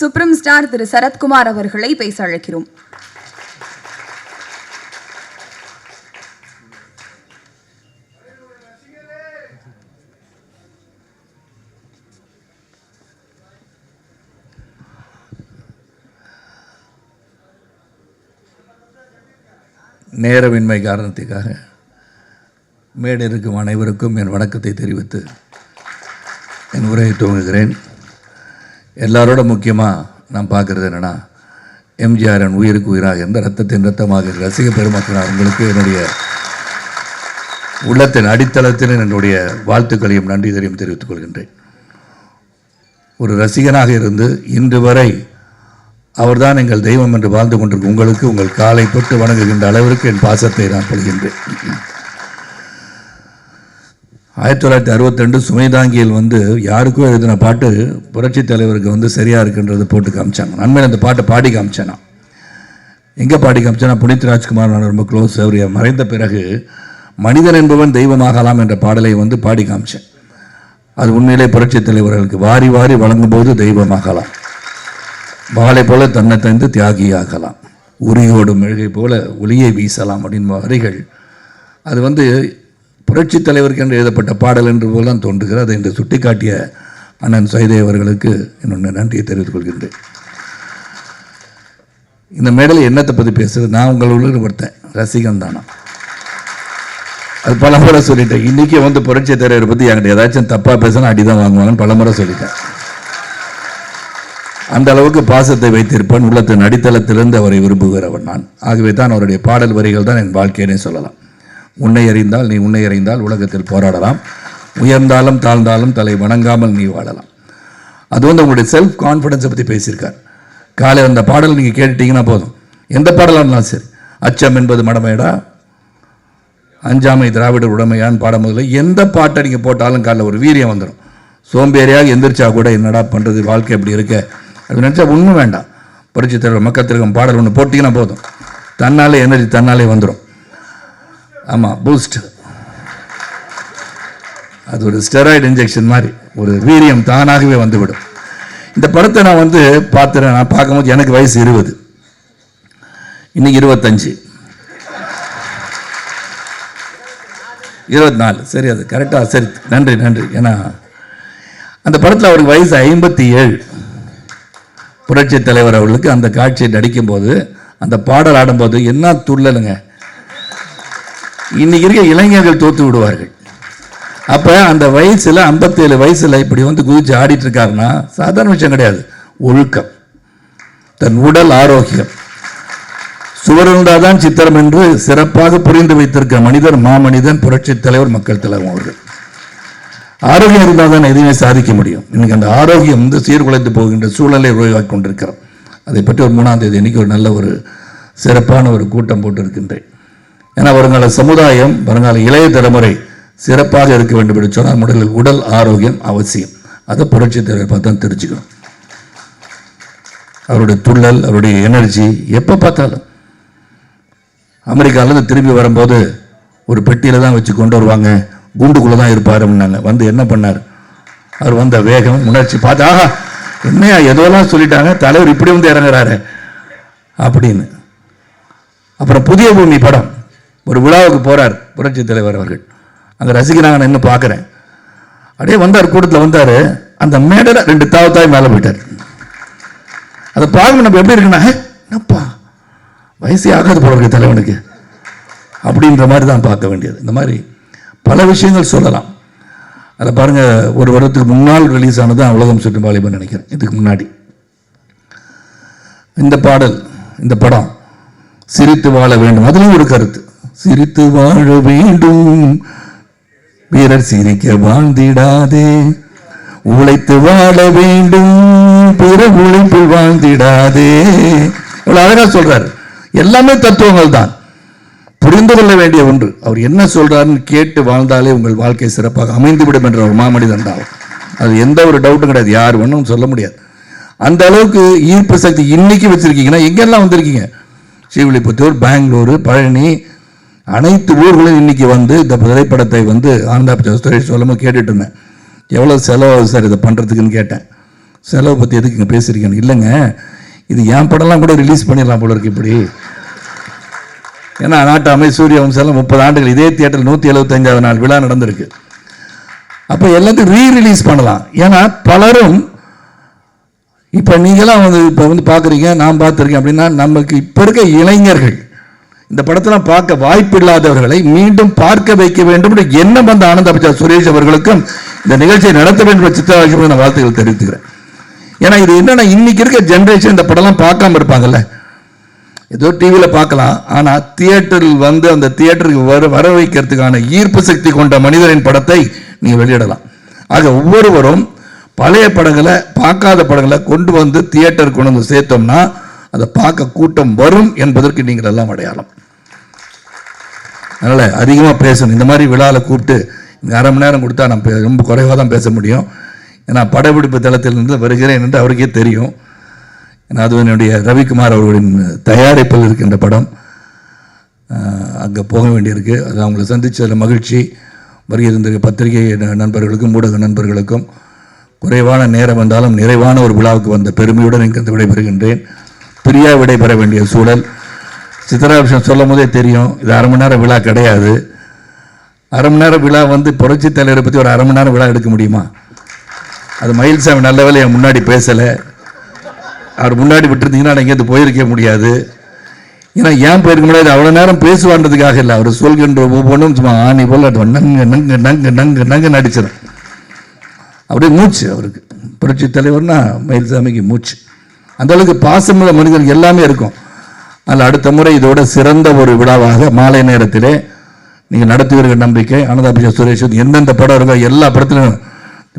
Supreme star திரு சரத்குமார் அவர்களை பேச அழைக்கிறோம். நேரமின்மை காரணத்துக்காக மேடை இருக்கும் அனைவருக்கும் என் வணக்கத்தை தெரிவித்து என் உரையை துவங்குகிறேன். எல்லாரோட முக்கியமாக நான் பார்க்குறது என்னென்னா எம்ஜிஆரின் உயிருக்கு உயிராக எந்த ரத்தத்தின் ரத்தமாக ரசிக பெருமக்கள் அவங்களுக்கு என்னுடைய உள்ளத்தின் அடித்தளத்தில் என்னுடைய வாழ்த்துக்களையும் நன்றிகளையும் தெரிவித்துக் கொள்கின்றேன். ஒரு ரசிகனாக இருந்து இன்று வரை அவர்தான் எங்கள் தெய்வம் என்று வாழ்ந்து கொண்டிருக்கும் உங்களுக்கு உங்கள் காலை தொட்டு வணங்குகின்ற அளவிற்கு என் பாசத்தை நான் கொள்கின்றேன் ஆயிரத்தி தொள்ளாயிரத்தி அறுபத்தி ரெண்டு சுமைதாங்கியில் வந்து யாருக்கோ எழுதின பாட்டு புரட்சி தலைவருக்கு வந்து சரியாக இருக்குன்றது போட்டு காமிச்சாங்க. நன்மையில் அந்த பாட்டை பாடி காமிச்சேனா? எங்கே பாடி காமிச்சேன்னா புனித் ராஜ்குமார் நான் ரொம்ப க்ளோஸ் அவர் மறைந்த பிறகு மனிதன் என்பவன் தெய்வமாகலாம் என்ற பாடலை வந்து பாடி காமிச்சேன். அது உண்மையிலே புரட்சித் தலைவர்களுக்கு வாரி வாரி வழங்கும் போது தெய்வமாகலாம். வாளை போல தன்னை தந்து தியாகியாகலாம். உரியோடும் மெழுகை போல ஒளியை வீசலாம் அப்படின்னு வரிகள். அது வந்து புரட்சி தலைவருக்கு என்று எழுதப்பட்ட பாடல் என்று போல தோன்றுகிறது. அதை இன்று சுட்டிக்காட்டிய அண்ணன் சைதே அவர்களுக்கு என்னுடைய நன்றியை தெரிவித்துக் கொள்கின்றேன். இந்த மேடையில் என்னத்தை பற்றி பேசுறது? நான் உங்களோட ஒருத்தன் ரசிகன் தானா? அது பல முறை சொல்லிட்டேன். இன்றைக்கி வந்து புரட்சி தலைவரை பற்றி என்கிட்ட ஏதாச்சும் தப்பாக பேசினா அடி தான் வாங்குவாங்கன்னு பல முறை சொல்லிட்டேன். அந்த அளவுக்கு பாசத்தை வைத்திருப்பேன். உள்ளத்தின் அடித்தளத்திலிருந்து அவரை விரும்புகிறவன் நான். ஆகவே தான் அவருடைய பாடல் வரிகள் தான் என் வாழ்க்கையினே சொல்லலாம். உன்னை அறிந்தால் நீ உன்னை அறிந்தால் உலகத்தில் போராடலாம். உயர்ந்தாலும் தாழ்ந்தாலும் தலை வணங்காமல் நீ வாழலாம். அது வந்து உங்களுடைய செல்ஃப் கான்ஃபிடென்ஸை பற்றி பேசியிருக்கார். காலை அந்த பாடல் நீங்கள் கேட்டுட்டீங்கன்னா போதும். எந்த பாடலாக இருந்தாலும் சரி. அச்சம் என்பது மடமையடா? அஞ்சாமை திராவிடர் உடமையான்னு முதல்ல எந்த பாட்டை நீங்கள் போட்டாலும் காலைல ஒரு வீரியம் வந்துடும் சோம்பேறியாக எந்திரிச்சா கூட என்னடா பண்ணுறது வாழ்க்கை எப்படி இருக்க? அப்படி நினச்சா ஒன்றும் வேண்டாம். புரட்சி தலைவர் மக்கள் திலகம் பாடல் ஒன்று போட்டிங்கன்னா போதும். தன்னாலே எனர்ஜி தன்னாலே வந்துடும் ஆமாம் பூஸ்ட் அது ஒரு ஸ்டெராய்டு இன்ஜெக்ஷன் மாதிரி. ஒரு வீரியம் தானாகவே வந்துவிடும். இந்த படத்தை நான் வந்து பார்த்துறேன். நான் பார்க்கும்போது எனக்கு வயசு இருபது. இன்னைக்கு இருபத்தஞ்சு. இருபத்தி நாலு சரி அது கரெக்டாக சரி. நன்றி நன்றி. ஏன்னா அந்த படத்தில் அவருக்கு வயசு ஐம்பத்தி ஏழு புரட்சி தலைவர் அவர்களுக்கு அந்த காட்சியை நடிக்கும்போது அந்த பாடல் ஆடும்போது என்ன துள்ளலுங்க. இன்னைக்கு இருக்க இளைஞர்கள் தோத்து விடுவார்கள். அப்போ அந்த வயசில் ஐம்பத்தேழு வயசில் இப்படி வந்து குதிச்சு ஆடிட்டு இருக்காருன்னா சாதாரண விஷயம் கிடையாது. ஒழுக்கம். தன் உடல் ஆரோக்கியம். சுவருண்டாதான் சித்திரம் என்று சிறப்பாக புரிந்து வைத்திருக்க மனிதர் மாமனிதன் புரட்சி தலைவர் மக்கள் தலைவர் அவர்கள். ஆரோக்கியம் இருந்தால் தான் எதுவுமே சாதிக்க முடியும். இன்னைக்கு அந்த ஆரோக்கியம் வந்து சீர்குலைந்து போகின்ற சூழலை உருவாக்கி கொண்டிருக்கிறோம். அதை பற்றி ஒரு மூணாம் தேதி இன்னைக்கு ஒரு நல்ல ஒரு சிறப்பான ஒரு கூட்டம் போட்டு இருக்கின்றேன் ஏன்னா வருங்கால சமுதாயம் வருங்கால இளைய தலைமுறை சிறப்பாக இருக்க வேண்டும் என்று சொன்னால் முதலில் உடல் ஆரோக்கியம் அவசியம். அதை புரட்சி தலைவர் பார்த்து தான் தெரிஞ்சுக்கணும். அவருடைய துள்ளல் அவருடைய எனர்ஜி எப்போ பார்த்தாலும். அமெரிக்காவிலேருந்து திரும்பி வரும்போது ஒரு பெட்டியில் தான் வச்சு கொண்டு வருவாங்க. குண்டுக்குள்ளே தான் இருப்பார் அப்படின்னாங்க வந்து என்ன பண்ணார்? அவர் வந்த வேகம் உணர்ச்சி பார்த்து ஆஹா என்னையா எதோலாம் சொல்லிட்டாங்க? தலைவர் இப்படி வந்து இறங்குறாரு. அப்படின்னு. அப்புறம் புதிய பூமி படம். ஒரு விழாவுக்கு போகிறார் புரட்சி தலைவர் அவர்கள். அங்கே ரசிகனாக நான் இன்னும் பார்க்குறேன். அப்படியே வந்தார் கூட்டத்தில் வந்தார். அந்த மேடையில் ரெண்டு தாவத்தாய் தாய் மேலே போயிட்டார். அதை பார்க்க நம்ம எப்படி இருக்குன்னா என்னப்பா? வயசே ஆகாது போல இருக்கு தலைவனுக்கு. அப்படின்ற மாதிரி தான் பார்க்க வேண்டியது. இந்த மாதிரி பல விஷயங்கள் சொல்லலாம். அதில் பாருங்க ஒரு வருடத்துக்கு முன்னால் ரிலீஸ் ஆனது தான் உலகம் சுற்றும் வாலிபன் நினைக்கிறேன். இதுக்கு முன்னாடி. இந்த பாடல் இந்த படம் சிரித்து வாழ வேண்டும். அதுலேயும் ஒரு கருத்து. சிரித்து வாழ வேண்டும். வீரர் சிரிக்க வாழ்ந்திடாதே. உழைத்து வாழ வேண்டும். பிற உழைப்பில் வாழ்ந்திடாதே. இவ்வளவு அழகா சொல்றாரு. எல்லாமே தத்துவங்கள் தான். புரிந்து கொள்ள வேண்டிய ஒன்று. அவர் என்ன சொல்றாருன்னு கேட்டு வாழ்ந்தாலே உங்கள் வாழ்க்கை சிறப்பாக அமைந்துவிடும் என்ற ஒரு மாமனிதன் தான் அது எந்த ஒரு டவுட்டும் கிடையாது. யார் ஒன்றும் சொல்ல முடியாது. அந்த அளவுக்கு ஈர்ப்பு சக்தி இன்னைக்கு வச்சிருக்கீங்கன்னா எங்கெல்லாம் வந்திருக்கீங்க? ஸ்ரீவில்லிபுத்தூர் பெங்களூர் பழனி அனைத்து ஊர்களும் இன்னைக்கு வந்து இந்த திரைப்படத்தை வந்து ஆனந்தா பிக்சர்ஸ் துறை சொல்லும்போது கேட்டுட்டு இருந்தேன். எவ்வளோ செலவாகுது சார் இதை பண்ணுறதுக்குன்னு கேட்டேன். செலவை பற்றி எதுக்கு இங்கே இல்லைங்க. இது என் படம்லாம் கூட ரிலீஸ் பண்ணிடலாம் போல இருக்கு இப்படி. ஏன்னா நாட்டு சூரிய வம்சம் முப்பது ஆண்டுகள் இதே தியேட்டர் நூற்றி எழுபத்தஞ்சாவது நாள் விழா நடந்திருக்கு. அப்போ எல்லாத்தையும் ரீ ரிலீஸ் பண்ணலாம். ஏன்னா பலரும் இப்போ நீங்களாம் வந்து இப்போ வந்து பார்க்குறீங்க நான் பார்த்துருக்கேன் அப்படின்னா நமக்கு இப்போ இருக்க இளைஞர்கள் இந்த படத்தெல்லாம் பார்க்க வாய்ப்பு இல்லாதவர்களை மீண்டும் பார்க்க வைக்க வேண்டும் என்று எண்ணம் வந்த ஆனந்த பச்சார் சுரேஷ் அவர்களுக்கும் இந்த நிகழ்ச்சியை நடத்த வேண்டும் என்ற சித்திரவாசி நான் வாழ்த்துக்கள் தெரிவித்துக்கிறேன். ஏன்னா இது என்னன்னா இன்னைக்கு இருக்க ஜென்ரேஷன் இந்த படம்லாம் பார்க்காம இருப்பாங்கல்ல. ஏதோ டிவியில் பார்க்கலாம். ஆனால் தியேட்டரில் வந்து அந்த தியேட்டருக்கு வர வர வைக்கிறதுக்கான ஈர்ப்பு சக்தி கொண்ட மனிதரின் படத்தை நீங்கள் வெளியிடலாம். ஆக ஒவ்வொருவரும் பழைய படங்களை பார்க்காத படங்களை கொண்டு வந்து தியேட்டர் கொண்டு வந்து சேர்த்தோம்னா அதை பார்க்க கூட்டம் வரும் என்பதற்கு நீங்கள் எல்லாம் அடையாளம். அதனால் அதிகமாக பேசணும். இந்த மாதிரி விழாவில் கூப்பிட்டு இந்த அரை மணி நேரம் கொடுத்தா நான் ரொம்ப குறைவாக தான் பேச முடியும். ஏன்னா படப்பிடிப்பு தளத்திலிருந்து வருகிறேன் என்று அவருக்கே தெரியும். ஏன்னா அது என்னுடைய ரவிக்குமார் அவர்களின் தயாரிப்பில் இருக்கின்ற படம். அங்கே போக வேண்டியிருக்கு. அது அவங்களை சந்திச்சதில் மகிழ்ச்சி. வருகிற பத்திரிகை ந- நண்பர்களுக்கும் ஊடக நண்பர்களுக்கும் குறைவான நேரம் வந்தாலும் நிறைவான ஒரு விழாவுக்கு வந்த பெருமையுடன் இங்கிருந்து விடைபெறுகின்றேன். பிரியா விடைபெற வேண்டிய சூழல். சித்தராபிஷம் சொல்லும் போதே தெரியும் இது அரை மணி நேரம் விழா கிடையாது. அரை மணி நேரம் விழா வந்து புரட்சி தலைவரை பற்றி ஒரு அரை மணி நேரம் விழா எடுக்க முடியுமா? அது மயில்சாமி நல்ல வேலை என் முன்னாடி பேசலை. அவர் முன்னாடி விட்டுருந்தீங்கன்னா நான் இங்கேருந்து போயிருக்க முடியாது. ஏன்னா ஏன் போயிருக்க முடியாது அவ்வளோ நேரம் பேசுவான்றதுக்காக இல்லை. அவர் சொல்கின்ற ஒவ்வொன்றும் சும்மா ஆணி போல நங்கு நங்கு நங்கு நங்கு நங்கு நடிச்சிடும். அப்படியே மூச்சு அவருக்கு. புரட்சி தலைவர்னா மயில்சாமிக்கு மூச்சு. அந்த அளவுக்கு பாசமுள்ள மனிதர்கள் எல்லாமே இருக்கும். அதில் அடுத்த முறை இதோட சிறந்த ஒரு விழாவாக மாலை நேரத்திலே நீங்கள் நடத்துவீர்கள் நம்பிக்கை. அனதாபிஷா சுரேஷ் எந்தெந்த படம் இருக்கோ எல்லா படத்திலும்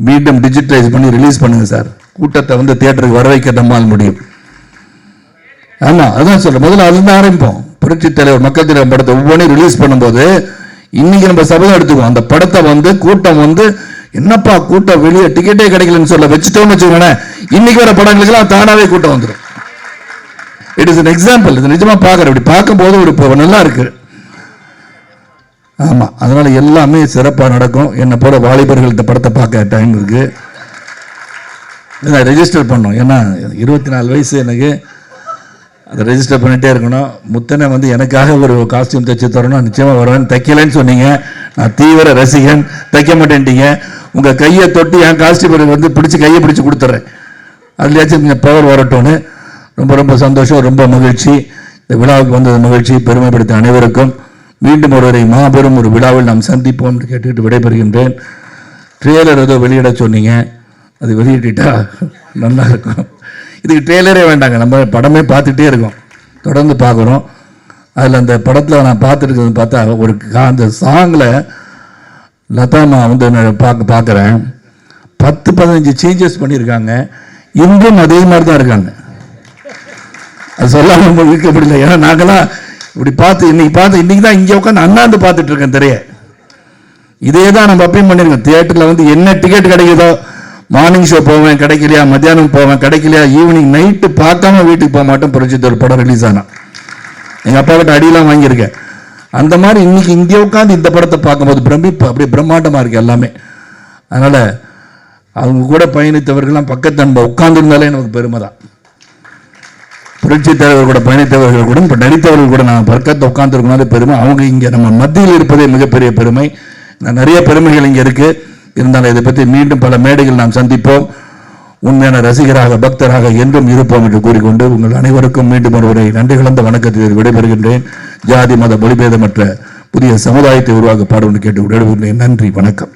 மீண்டும் டிஜிட்டலைஸ் பண்ணி ரிலீஸ் பண்ணுங்க சார். கூட்டத்தை வந்து தேட்டருக்கு வர வைக்க நம்மால் முடியும். ஆமா அதுதான் சொல்கிறேன் முதல்ல அதுதான் ஆரம்பிப்போம். புரட்சி தலைவர் மக்கள் தலைவர் படத்தை ஒவ்வொன்றையும் ரிலீஸ் பண்ணும்போது இன்னைக்கு நம்ம சபதம் எடுத்துக்குவோம். அந்த படத்தை வந்து கூட்டம் வந்து என்னப்பா கூட்டம்? வெளியே டிக்கெட்டே கிடைக்கலன்னு சொல்ல வச்சுட்டோம்னு வச்சுக்கோங்களேன். இன்னைக்கு வர படங்களுக்கெல்லாம் தானாவே கூட்டம் வந்துடும் இட் இஸ் அன் எக்ஸாம்பிள் இது நிஜமா பார்க்குறேன். இப்படி பார்க்கும்போது ஒரு நல்லா இருக்கு. ஆமா அதனால எல்லாமே சிறப்பாக நடக்கும். என்னை போல வாலிபர்கள் இந்த படத்தை பார்க்க டைம் இருக்கு. நான் ரெஜிஸ்டர் பண்ணோம் ஏன்னா இருபத்தி நாலு வயசு எனக்கு. அதை ரெஜிஸ்டர் பண்ணிகிட்டே இருக்கணும். முத்தனை வந்து எனக்காக ஒரு காஸ்டியூம் தைச்சு தரணும். நிச்சயமாக வருவேன். தைக்கலைன்னு சொன்னீங்க. நான் தீவிர ரசிகன் தைக்க மாட்டேன்ட்டீங்க. உங்கள் கையை தொட்டு என் காஸ்டியூம் வந்து பிடிச்சி கையை பிடிச்சி கொடுத்துட்றேன் அதுலேயாச்சும் கொஞ்சம் பவர் வரட்டும்னு ரொம்ப ரொம்ப சந்தோஷம் ரொம்ப மகிழ்ச்சி. இந்த விழாவுக்கு வந்தது மகிழ்ச்சி பெருமைப்படுத்த அனைவருக்கும். மீண்டும் ஒருவரை மாபெரும் ஒரு விழாவில் நாம் சந்திப்போம் என்று கேட்டுக்கிட்டு விடைபெறுகின்றேன். ட்ரெய்லர் ஏதோ வெளியிட சொன்னீங்க. அது வெளியிட்டா நல்லா இருக்கும். இதுக்கு ட்ரெய்லரே வேண்டாங்க. நம்ம படமே பார்த்துட்டே இருக்கோம். தொடர்ந்து பார்க்குறோம். அதில் அந்த படத்தில் நான் பார்த்துருக்கிறது பார்த்தா ஒரு கா- அந்த சாங்கில் லதாமா வந்து நான் பார்க்க பார்க்குறேன். பத்து பதினஞ்சு சேஞ்சஸ் பண்ணியிருக்காங்க. இன்றும் அதே மாதிரி தான் இருக்காங்க. அது சொல்லாமல் இருக்க முடியல. ஏன்னா நாங்களாம் இப்படி பார்த்து இன்னைக்கு பார்த்து இன்றைக்கி தான் இங்கே உட்காந்து அண்ணாந்து பார்த்துட்டு இருக்கேன் திரைய. இதே தான் நம்ம அப்பயும் பண்ணியிருக்கோம். தியேட்டரில் வந்து என்ன டிக்கெட் கிடைக்குதோ மார்னிங் ஷோ போவேன் கிடைக்கலையா மத்தியானம் போவேன் கிடைக்கலையா ஈவினிங் நைட்டு பார்க்காம வீட்டுக்கு போக மாட்டோம். புரட்சித்து ஒரு படம் ரிலீஸ் ஆனால் எங்கள் அப்பா கிட்ட அடியெல்லாம் வாங்கியிருக்கேன். அந்த மாதிரி இன்னைக்கு இங்கே உட்காந்து இந்த படத்தை பார்க்கும்போது பிரமிப்பு அப்படியே பிரம்மாண்டமாக இருக்கு எல்லாமே. அதனால் அவங்க கூட பயணித்தவர்கள்லாம் பக்கத்து நம்ம உட்காந்துருந்தாலே எனக்கு பெருமை தான். புரட்சி தலைவர் கூட பயணித்தவர்கள் கூட இப்போ நடித்தவர்கள் கூட நான் பக்கத்தை உட்காந்துருக்கனாலே பெருமை. அவங்க இங்கே நம்ம மத்தியில் இருப்பதே மிகப்பெரிய பெருமை. நான் நிறைய பெருமைகள் இங்கே இருக்குது இருந்தாலும் இதை பற்றி மீண்டும் பல மேடைகள் நாம் சந்திப்போம். உண்மையான ரசிகராக பக்தராக என்றும் இருப்போம் என்று கூறிக்கொண்டு உங்கள் அனைவருக்கும் மீண்டும் ஒருவரை நன்றி கலந்த வணக்கத்தில் விடைபெறுகின்றேன். ஜாதி மத மொழிபேதமற்ற புதிய சமுதாயத்தை உருவாக்க பாடுவது கேட்டு விடைபெறுகின்றேன். நன்றி வணக்கம்.